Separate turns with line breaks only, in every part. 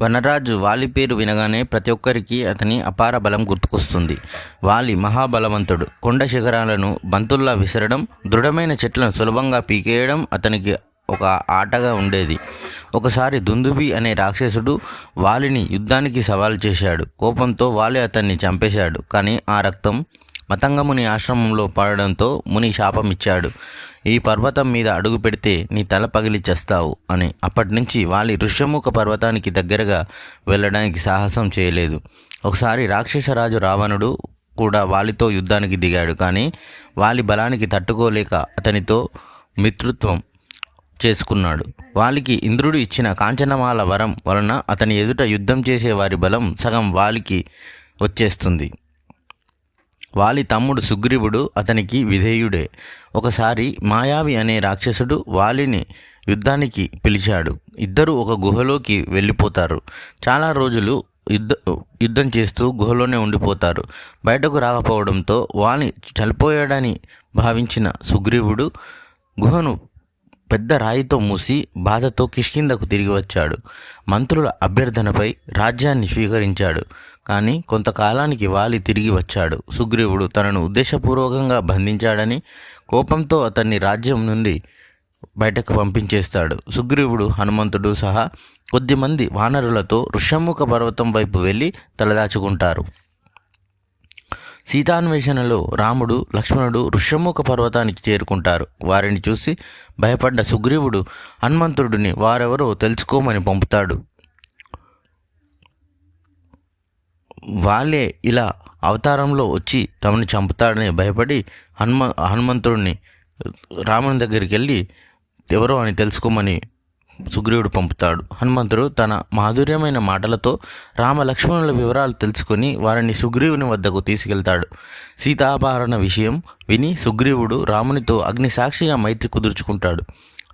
వనరాజు వాలి పేరు వినగానే ప్రతి ఒక్కరికి అతని అపార బలం గుర్తుకొస్తుంది. వాలి మహాబలవంతుడు. కొండ శిఖరాలను బంతుల్లా విసరడం దృఢమైన చెట్లను సులభంగా పీకేయడం అతనికి ఒక ఆటగా ఉండేది. ఒకసారి దుందుబి అనే రాక్షసుడు వాలిని యుద్ధానికి సవాల్ చేశాడు. కోపంతో వాలి అతన్ని చంపేశాడు. కానీ ఆ రక్తం మతంగముని ఆశ్రమంలో పడడంతో ముని శాపం ఇచ్చాడు ఈ పర్వతం మీద అడుగు పెడితే నీ తల పగిలి చేస్తావు అని. అప్పటి నుంచి వాలి ఋష్యముఖ పర్వతానికి దగ్గరగా వెళ్ళడానికి సాహసం చేయలేదు. ఒకసారి రాక్షసరాజు రావణుడు కూడా వాలితో యుద్ధానికి దిగాడు. కానీ వాలి బలానికి తట్టుకోలేక అతనితో మిత్రుత్వం చేసుకున్నాడు. వాలికి ఇంద్రుడు ఇచ్చిన కాంచనమాల వరం వలన అతని ఎదుట యుద్ధం చేసే వారి బలం సగం వాలికి వచ్చేస్తుంది. వాలి తమ్ముడు సుగ్రీవుడు అతనికి విధేయుడే. ఒకసారి మాయావి అనే రాక్షసుడు వాలిని యుద్ధానికి పిలిచాడు. ఇద్దరు ఒక గుహలోకి వెళ్ళిపోతారు. చాలా రోజులు యుద్ధ యుద్ధం చేస్తూ గుహలోనే ఉండిపోతారు. బయటకు రాకపోవడంతో వాలి చనిపోయాడని భావించిన సుగ్రీవుడు గుహను పెద్ద రాయితో మూసి బాధతో కిష్కిందకు తిరిగి వచ్చాడు. మంత్రుల అభ్యర్థనపై రాజ్యాన్ని స్వీకరించాడు. కానీ కొంతకాలానికి వాలి తిరిగి వచ్చాడు. సుగ్రీవుడు తనను ఉద్దేశపూర్వకంగా బంధించాడని కోపంతో అతన్ని రాజ్యం నుండి బయటకు పంపించేస్తాడు. సుగ్రీవుడు హనుమంతుడు సహా కొద్దిమంది వానరులతో ఋషముఖ పర్వతం వైపు వెళ్ళి తలదాచుకుంటారు. సీతాన్వేషణలో రాముడు లక్ష్మణుడు ఋష్యముఖ పర్వతానికి చేరుకుంటారు. వారిని చూసి భయపడ్డ సుగ్రీవుడు హనుమంతుడిని వారెవరో తెలుసుకోమని పంపుతాడు. వాళ్ళే ఇలా అవతారంలో వచ్చి తమని చంపుతాడని భయపడి హనుమ హనుమంతుడిని రాముని దగ్గరికి వెళ్ళి ఎవరో అని తెలుసుకోమని సుగ్రీవుడు పంపుతాడు. హనుమంతుడు తన మాధుర్యమైన మాటలతో రామలక్ష్మణుల వివరాలు తెలుసుకొని వారిని సుగ్రీవుని వద్దకు తీసుకెళ్తాడు. సీతాపహరణ విషయం విని సుగ్రీవుడు రామునితో అగ్నిసాక్షిగా మైత్రి కుదుర్చుకుంటాడు.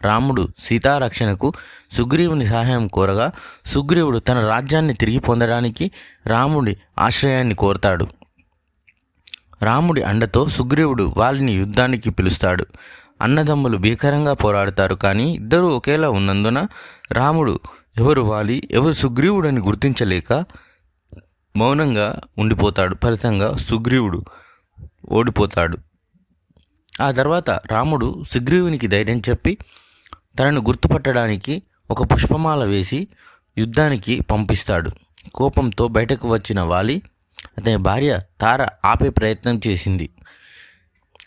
రాముడు సీతారక్షణకు సుగ్రీవుని సహాయం కోరగా సుగ్రీవుడు తన రాజ్యాన్ని తిరిగి పొందడానికి రాముడి ఆశ్రయాన్ని కోరతాడు. రాముడి అండతో సుగ్రీవుడు వాళ్ళని యుద్ధానికి పిలుస్తాడు. అన్నదమ్ములు భీకరంగా పోరాడతారు కానీ ఇద్దరూ ఒకేలా ఉన్నందున రాముడు ఎవరు వాలి ఎవరు సుగ్రీవుడని గుర్తించలేక మౌనంగా ఉండిపోతాడు. ఫలితంగా సుగ్రీవుడు ఓడిపోతాడు. ఆ తర్వాత రాముడు సుగ్రీవునికి ధైర్యం చెప్పి తనను గుర్తుపట్టడానికి ఒక పుష్పమాల వేసి యుద్ధానికి పంపిస్తాడు. కోపంతో బయటకు వచ్చిన వాలి అతని భార్య తార ఆపే ప్రయత్నం చేసింది.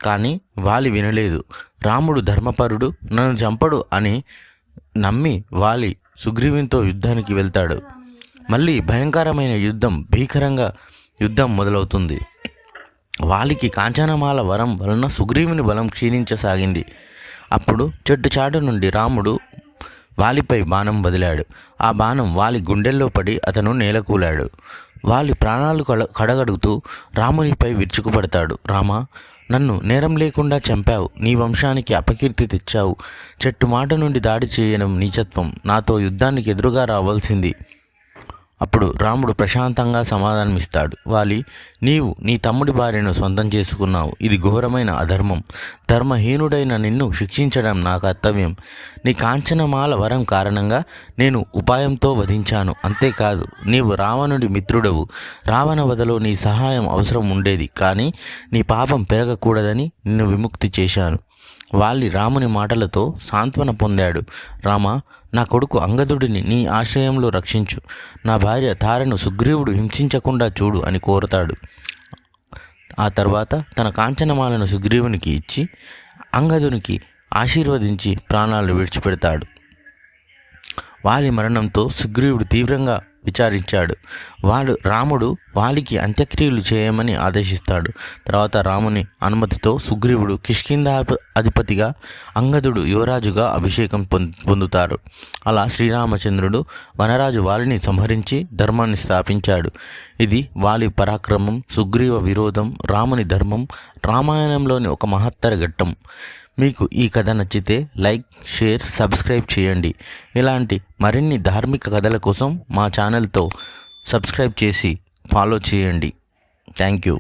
కానీ వాలి వినలేదు. రాముడు ధర్మపరుడు నన్ను చంపడు అని నమ్మి వాలి సుగ్రీవునితో యుద్ధానికి వెళ్తాడు. మళ్ళీ భయంకరమైన యుద్ధం భీకరంగా యుద్ధం మొదలవుతుంది. వాలికి కాంచనమాల వరం వలన సుగ్రీవుని బలం క్షీణించసాగింది. అప్పుడు చెట్టు చాటు నుండి రాముడు వాలిపై బాణం వదిలాడు. ఆ బాణం వాలి గుండెల్లో పడి అతను నేలకూలాడు. వాలి ప్రాణాలు కడ కడగడుగుతూ రామునిపై విరుచుకుపడతాడు. రామా నన్ను నేరం లేకుండా చంపావు. నీ వంశానికి అపకీర్తి తెచ్చావు. చెట్టు మాట నుండి దాడి చేయడం నీచత్వం. నాతో యుద్ధానికి ఎదురుగా రావాల్సింది. అప్పుడు రాముడు ప్రశాంతంగా సమాధానమిస్తాడు. వాలి నీవు నీ తమ్ముడి భార్యను సొంతం చేసుకున్నావు. ఇది ఘోరమైన అధర్మం. ధర్మహీనుడైన నిన్ను శిక్షించడం నా కర్తవ్యం. నీ కాంచనమాల వరం కారణంగా నేను ఉపాయంతో వధించాను. అంతేకాదు నీవు రావణుడి మిత్రుడవు. రావణ వదలో నీ సహాయం అవసరం ఉండేది. కానీ నీ పాపం పెరగకూడదని నిన్ను విముక్తి చేశాను. వాలి రాముని మాటలతో సాంత్వన పొందాడు. రామ నా కొడుకు అంగదుడిని నీ ఆశ్రయంలో రక్షించు. నా భార్య తారను సుగ్రీవుడు హింసించకుండా చూడు అని కోరతాడు. ఆ తర్వాత తన కాంచనమాలను సుగ్రీవునికి ఇచ్చి అంగదునికి ఆశీర్వదించి ప్రాణాలు విడిచిపెడతాడు. వాలి మరణంతో సుగ్రీవుడు తీవ్రంగా విచారించాడు. వాడు రాముడు వాలికి అంత్యక్రియలు చేయమని ఆదేశిస్తాడు. తర్వాత రాముని అనుమతితో సుగ్రీవుడు కిష్కింద అధిపతిగా అంగదుడు యువరాజుగా అభిషేకం పొందుతారు. అలా శ్రీరామచంద్రుడు వనరాజు వాలిని సంహరించి ధర్మాన్ని స్థాపించాడు. ఇది వాలి పరాక్రమం సుగ్రీవ విరోధం రాముని ధర్మం రామాయణంలోని ఒక మహత్తర ఘట్టం. మీకు ఈ కథ నచ్చితే లైక్ షేర్ సబ్స్క్రైబ్ చేయండి. ఇలాంటి మరిన్ని ధార్మిక కథల కోసం మా ఛానల్తో సబ్స్క్రైబ్ చేసి ఫాలో చేయండి. Thank you.